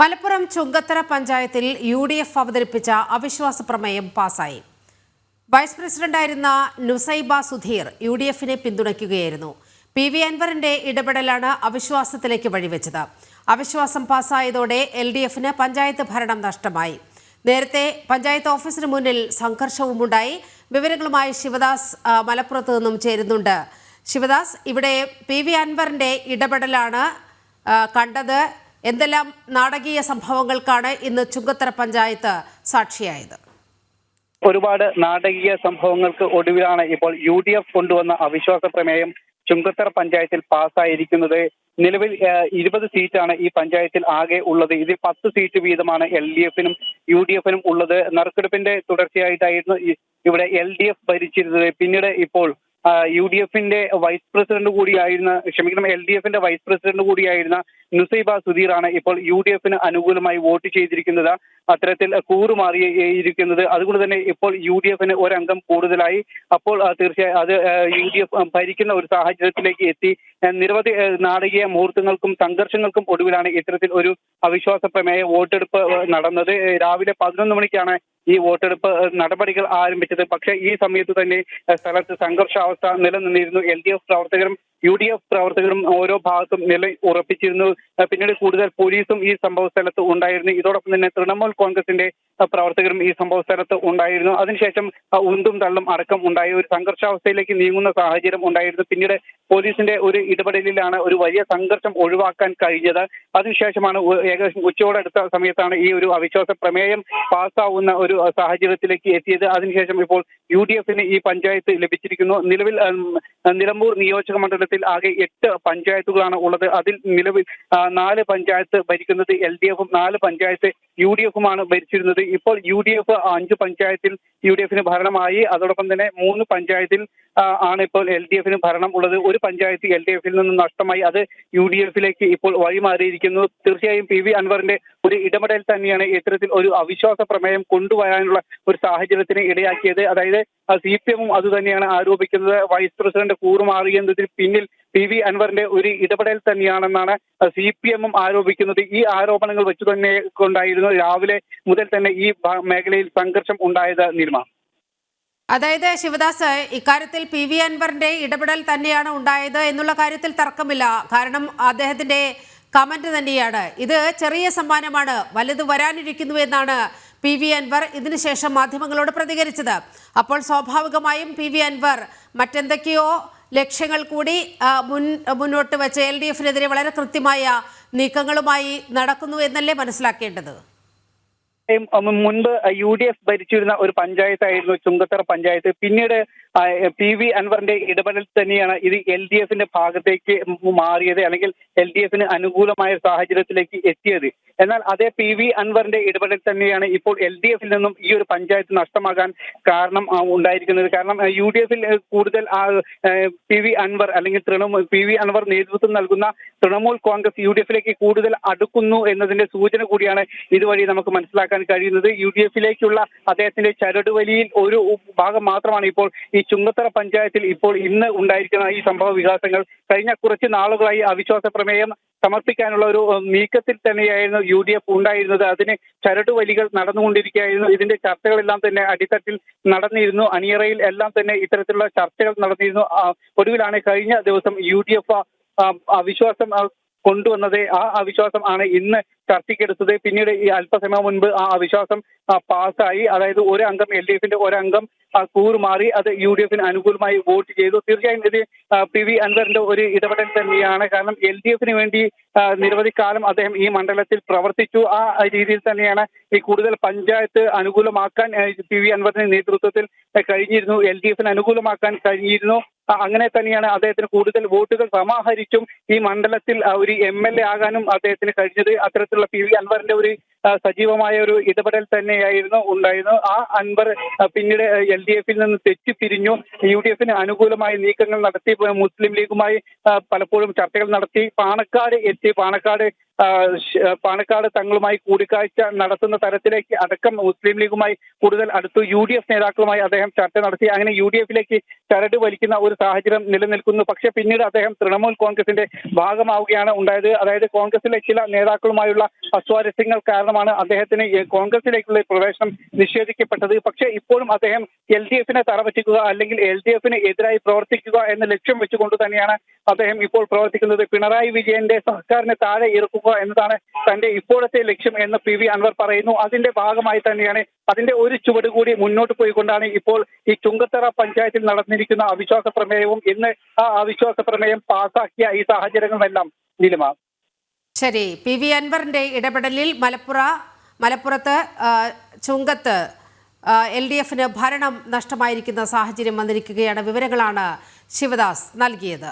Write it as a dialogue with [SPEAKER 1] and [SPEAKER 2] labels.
[SPEAKER 1] മലപ്പുറം ചുങ്കത്തറ പഞ്ചായത്തിൽ U D F അവതരിപ്പിച്ച അവിശ്വാസ പ്രമേയം പാസായി. വൈസ് പ്രസിഡന്റായിരുന്ന നുസൈബ സുധീർ യു ഡി എഫിനെ പിന്തുണയ്ക്കുകയായിരുന്നു. പി വി അൻവറിന്റെ ഇടപെടലാണ് അവിശ്വാസത്തിലേക്ക് വഴിവെച്ചത്. അവിശ്വാസം പാസായതോടെ എൽ ഡി എഫിന് പഞ്ചായത്ത് ഭരണം നഷ്ടമായി. നേരത്തെ പഞ്ചായത്ത് ഓഫീസിന് മുന്നിൽ സംഘർഷവുമുണ്ടായി. വിവരങ്ങളുമായി ശിവദാസ് മലപ്പുറത്ത് നിന്നും ചേരുന്നുണ്ട്. ശിവദാസ് ഇവിടെ പി വി അൻവറിന്റെ ഇടപെടലാണ് കണ്ടത്. എന്തെല്ലാം നാടകീയ സംഭവങ്ങൾക്കാണ് ഇന്ന് ചുങ്കത്തറ പഞ്ചായത്ത് സാക്ഷിയായത്?
[SPEAKER 2] ഒരുപാട് നാടകീയ സംഭവങ്ങൾക്ക് ഒടുവിലാണ് ഇപ്പോൾ യു ഡി എഫ് കൊണ്ടുവന്ന അവിശ്വാസ പ്രമേയം ചുങ്കത്തറ പഞ്ചായത്തിൽ പാസ്സായിരിക്കുന്നത്. നിലവിൽ ഇരുപത് സീറ്റാണ് ഈ പഞ്ചായത്തിൽ ആകെ ഉള്ളത്. ഇതിൽ പത്ത് സീറ്റ് വീതമാണ് എൽ ഡി എഫിനും യു ഡി എഫിനും ഉള്ളത്. നറുക്കെടുപ്പിന്റെ തുടർച്ചയായിട്ടായിരുന്നു ഇവിടെ എൽ ഡി എഫ് ഭരിച്ചിരുന്നത്. പിന്നീട് ഇപ്പോൾ യു ഡി എഫിന്റെ വൈസ് പ്രസിഡന്റ് കൂടിയായിരുന്ന ക്ഷമിക്കണം എൽ ഡി എഫിന്റെ വൈസ് പ്രസിഡന്റ് കൂടിയായിരുന്ന നുസൈബ സുധീറാണ് ഇപ്പോൾ യു ഡി എഫിന് അനുകൂലമായി വോട്ട് ചെയ്തിരിക്കുന്നത്. അത്തരത്തിൽ കൂറുമാറിയിരിക്കുന്നത്. അതുകൊണ്ട് തന്നെ ഇപ്പോൾ യു ഡി എഫിന് ഒരംഗം കൂടുതലായി. അപ്പോൾ തീർച്ചയായും അത് യു ഡി എഫ് ഭരിക്കുന്ന ഒരു സാഹചര്യത്തിലേക്ക് എത്തി. നിരവധി നാടകീയ മുഹൂർത്തങ്ങൾക്കും സംഘർഷങ്ങൾക്കും ഒടുവിലാണ് ഇത്തരത്തിൽ ഒരു അവിശ്വാസ പ്രമേയ വോട്ടെടുപ്പ് നടന്നത്. രാവിലെ പതിനൊന്ന് മണിക്കാണ് ഈ വോട്ടെടുപ്പ് നടപടികൾ ആരംഭിച്ചത്. പക്ഷേ ഈ സമയത്ത് തന്നെ സ്ഥലത്ത് സംഘർഷാവസ്ഥ നിലനിന്നിരുന്നു. എൽ ഡി എഫ് പ്രവർത്തകരും യു ഡി എഫ് പ്രവർത്തകരും ഓരോ ഭാഗത്തും നില ഉറപ്പിച്ചിരുന്നു. പിന്നീട് കൂടുതൽ പോലീസും ഈ സംഭവ സ്ഥലത്ത് ഉണ്ടായിരുന്നു. ഇതോടൊപ്പം തന്നെ തൃണമൂൽ കോൺഗ്രസിന്റെ പ്രവർത്തകരും ഈ സംഭവ സ്ഥലത്ത് ഉണ്ടായിരുന്നു. അതിനുശേഷം ഉന്തും തള്ളും അടക്കം ഉണ്ടായി ഒരു സംഘർഷാവസ്ഥയിലേക്ക് നീങ്ങുന്ന സാഹചര്യം ഉണ്ടായിരുന്നു. പിന്നീട് പോലീസിന്റെ ഒരു ഇടപെടലിലാണ് ഒരു വലിയ സംഘർഷം ഒഴിവാക്കാൻ കഴിഞ്ഞത്. അതിനുശേഷമാണ് ഏകദേശം ഉച്ചയോടടുത്ത സമയത്താണ് ഈ ഒരു അവിശ്വാസ പ്രമേയം പാസ്സാവുന്ന ഒരു സാഹചര്യത്തിലേക്ക് എത്തിയത്. അതിനുശേഷം ഇപ്പോൾ യു ഡി എഫിന് ഈ പഞ്ചായത്ത് ലഭിച്ചിരിക്കുന്നു. നിലവിൽ നിലമ്പൂർ നിയോജക മണ്ഡലത്തിൽ ആകെ എട്ട് പഞ്ചായത്തുകളാണ് ഉള്ളത്. അതിൽ നിലവിൽ നാല് പഞ്ചായത്ത് ഭരിക്കുന്നത് എൽ ഡി എഫും നാല് പഞ്ചായത്ത് യു ഡി എഫുമാണ് ഭരിച്ചിരുന്നത്. ഇപ്പോൾ യു ഡി എഫ് അഞ്ച് പഞ്ചായത്തിൽ യു ഡി എഫിന് ഭരണമായി. അതോടൊപ്പം തന്നെ മൂന്ന് പഞ്ചായത്തിൽ ആണ് ഇപ്പോൾ എൽ ഡി എഫിന് ഭരണം ഉള്ളത്. ഒരു പഞ്ചായത്ത് എൽ ഡി എഫിൽ നിന്ന് നഷ്ടമായി. അത് യു ഡി എഫിലേക്ക് ഇപ്പോൾ വഴിമാറിയിരിക്കുന്നു. തീർച്ചയായും പി വി അൻവറിന്റെ ഒരു ഇടപെടൽ തന്നെയാണ് ഇത്തരത്തിൽ ഒരു അവിശ്വാസ പ്രമേയം കൊണ്ടുവരാനുള്ള ഒരു സാഹചര്യത്തിന് ഇടയാക്കിയത്. അതായത് സി പി എമ്മും അത് തന്നെയാണ് ആരോപിക്കുന്നത്. വൈസ് പ്രസിഡന്റ് കൂറുമാറിയതിന് പിന്നിൽ പി വി അൻവറിന്റെ ഒരു ഇടപെടൽ തന്നെയാണെന്നാണ് സി പി എമ്മും ആരോപിക്കുന്നത്. ഈ ആരോപണങ്ങൾ വെച്ചു തന്നെ കൊണ്ടായിരുന്നു രാവിലെ മുതൽ തന്നെ ഈ മേഖലയിൽ സംഘർഷം ഉണ്ടായത് നിർമ്മ
[SPEAKER 1] അതായത് ശിവദാസ് ഇക്കാര്യത്തിൽ പി വി അൻവറിന്റെ ഇടപെടൽ തന്നെയാണ് ഉണ്ടായത് എന്നുള്ള കാര്യത്തിൽ തർക്കമില്ല. കാരണം അദ്ദേഹത്തിന്റെ കമന്റ് തന്നെയാണ്. ഇത് ചെറിയ സമ്മാനമാണ്. വലുത് വരാനിരിക്കുന്നു എന്നാണ് പി വി അൻവർ ഇതിനുശേഷം മാധ്യമങ്ങളോട് പ്രതികരിച്ചത്. അപ്പോൾ സ്വാഭാവികമായും പി വി അൻവർ മറ്റെന്തൊക്കെയോ ലക്ഷ്യങ്ങൾ കൂടി മുൻ മുന്നോട്ട് വെച്ച് എൽ ഡി എഫിനെതിരെ വളരെ കൃത്യമായ നീക്കങ്ങളുമായി നടക്കുന്നു എന്നല്ലേ മനസ്സിലാക്കേണ്ടത്?
[SPEAKER 2] മുൻപ് യു ഡി എഫ് ഭരിച്ചിരുന്ന ഒരു പഞ്ചായത്തായിരുന്നു ചുങ്കത്തറ പഞ്ചായത്ത്. പിന്നീട് പി വി അൻവറിന്റെ ഇടപെടൽ തന്നെയാണ് ഇത് എൽ ഡി എഫിന്റെ ഭാഗത്തേക്ക് മാറിയത് അല്ലെങ്കിൽ എൽ ഡി എഫിന് അനുകൂലമായ സാഹചര്യത്തിലേക്ക് എത്തിയത്. എന്നാൽ അതേ പി വി അൻവറിന്റെ ഇടപെടൽ തന്നെയാണ് ഇപ്പോൾ എൽ ഡി എഫിൽ നിന്നും ഈ ഒരു പഞ്ചായത്ത് നഷ്ടമാകാൻ കാരണം ഉണ്ടായിരിക്കുന്നത്. കാരണം യു ഡി എഫിൽ കൂടുതൽ പി വി അൻവർ അല്ലെങ്കിൽ തൃണമൂൽ പി വി അൻവർ നേതൃത്വം നൽകുന്ന തൃണമൂൽ കോൺഗ്രസ് യു ഡി എഫിലേക്ക് കൂടുതൽ അടുക്കുന്നു എന്നതിന്റെ സൂചന കൂടിയാണ് ഇതുവഴി നമുക്ക് മനസ്സിലാക്കാൻ കഴിയുന്നത്. യു ഡി എഫിലേക്കുള്ള അദ്ദേഹത്തിന്റെ ചരടുവലിയിൽ ഒരു ഭാഗം മാത്രമാണ് ഇപ്പോൾ ഈ ചുങ്കത്തറ പഞ്ചായത്തിൽ ഇപ്പോൾ ഇന്ന് ഉണ്ടായിരിക്കുന്ന ഈ സംഭവ വികാസങ്ങൾ കഴിഞ്ഞ കുറച്ച് നാളുകളായി അവിശ്വാസ പ്രമേയം സമർപ്പിക്കാനുള്ള ഒരു നീക്കത്തിൽ തന്നെയായിരുന്നു യു ഡി എഫ് ഉണ്ടായിരുന്നത്. അതിന് ചരടുവലികൾ നടന്നുകൊണ്ടിരിക്കുകയായിരുന്നു. ഇതിന്റെ ചർച്ചകളെല്ലാം തന്നെ അടിത്തട്ടിൽ നടന്നിരുന്നു. അണിയറയിൽ എല്ലാം തന്നെ ഇത്തരത്തിലുള്ള ചർച്ചകൾ നടന്നിരുന്നു. ഒടുവിലാണ് കഴിഞ്ഞ ദിവസം യു ഡി എഫ് അവിശ്വാസം കൊണ്ടുവന്നത്. ആ അവിശ്വാസം ആണ് ഇന്ന് ചർച്ചയ്ക്കെടുത്തത്. പിന്നീട് ഈ അല്പസമയം മുൻപ് ആ അവിശ്വാസം പാസായി പാസ്സായി. അതായത് ഒരു അംഗം എൽ ഡി എഫിന്റെ ഒരംഗം കൂറുമാറി അത് യു ഡി എഫിന് അനുകൂലമായി വോട്ട് ചെയ്തു. തീർച്ചയായും ഇത് പി വി അൻവറിന്റെ ഒരു ഇടപെടൽ തന്നെയാണ്. കാരണം എൽ ഡി എഫിന് വേണ്ടി നിരവധി കാലം അദ്ദേഹം ഈ മണ്ഡലത്തിൽ പ്രവർത്തിച്ചു. ആ രീതിയിൽ തന്നെയാണ് ഈ കൂടുതൽ പഞ്ചായത്ത് അനുകൂലമാക്കാൻ പി വി അൻവറിന്റെ നേതൃത്വത്തിൽ കഴിഞ്ഞിരുന്നു. എൽ ഡി എഫിന് അനുകൂലമാക്കാൻ കഴിഞ്ഞിരുന്നു. അങ്ങനെ തന്നെയാണ് അദ്ദേഹത്തിന് കൂടുതൽ വോട്ടുകൾ സമാഹരിച്ചും ഈ മണ്ഡലത്തിൽ ഒരു എം എൽ എ ആകാനും അദ്ദേഹത്തിന് കഴിഞ്ഞത്. അത്തരത്തിലുള്ള പി വി അൻവറിന്റെ ഒരു സജീവമായ ഒരു ഇടപെടൽ തന്നെയായിരുന്നു ഉണ്ടായിരുന്നു. ആ അൻവർ പിന്നീട് എൽ ഡി എഫിൽ നിന്ന് തെറ്റിപ്പിരിഞ്ഞു യു ഡി എഫിന് അനുകൂലമായ നീക്കങ്ങൾ നടത്തി മുസ്ലിം ലീഗുമായി പലപ്പോഴും ചർച്ചകൾ നടത്തി പാണക്കാട് എത്തി പാണക്കാട് പാണക്കാട് തങ്ങളുമായി കൂടിക്കാഴ്ച നടത്തുന്ന തരത്തിലേക്ക് അടക്കം മുസ്ലിം ലീഗുമായി കൂടുതൽ അടുത്തു യു ഡി എഫ് നേതാക്കളുമായി അദ്ദേഹം ചർച്ച നടത്തി. അങ്ങനെ യു ഡി എഫിലേക്ക് ചരട് വലിക്കുന്ന ഒരു സാഹചര്യം നിലനിൽക്കുന്നു. പക്ഷേ പിന്നീട് അദ്ദേഹം തൃണമൂൽ കോൺഗ്രസിന്റെ ഭാഗമാവുകയാണ് ഉണ്ടായത്. അതായത് കോൺഗ്രസിലെ ചില നേതാക്കളുമായുള്ള അസ്വാരസ്യങ്ങൾ കാരണമാണ് അദ്ദേഹത്തിന് കോൺഗ്രസിലേക്കുള്ള പ്രവേശനം നിഷേധിക്കപ്പെട്ടത്. പക്ഷേ ഇപ്പോഴും അദ്ദേഹം എൽ ഡി എഫിനെ തറപറ്റിക്കുക അല്ലെങ്കിൽ എൽ ഡി എഫിന് എതിരായി പ്രവർത്തിക്കുക എന്ന ലക്ഷ്യം വെച്ചുകൊണ്ട് തന്നെയാണ് അദ്ദേഹം ഇപ്പോൾ പ്രവർത്തിക്കുന്നത്. പിണറായി വിജയന്റെ സർക്കാരിനെ താഴെ ഇറക്കുക എന്നതാണ് തന്റെ ഇപ്പോഴത്തെ ലക്ഷ്യം എന്ന് പി വി അൻവർ പറയുന്നു. അതിന്റെ ഭാഗമായി തന്നെയാണ് അതിന്റെ ഒരു ചുവട് കൂടി മുന്നോട്ട് പോയിക്കൊണ്ടാണ് ഇപ്പോൾ ഈ ചുങ്കത്തറ പഞ്ചായത്തിൽ നടന്നിരിക്കുന്ന അവിശ്വാസ പ്രമേയവും ഇന്ന് ആ അവിശ്വാസ പ്രമേയം പാസാക്കിയ ഈ സാഹചര്യങ്ങളെല്ലാം. നിലിമ.
[SPEAKER 1] ശരി. പി വി അൻവറിന്റെ ഇടപെടലിൽ മലപ്പുറ മലപ്പുറത്ത് ചുങ്കത്ത് എൽ ഡി എഫിന് ഭരണം നഷ്ടമായിരിക്കുന്ന സാഹചര്യം വന്നിരിക്കുകയാണ്. വിവരങ്ങളാണ് ശിവദാസ് നൽകിയത്.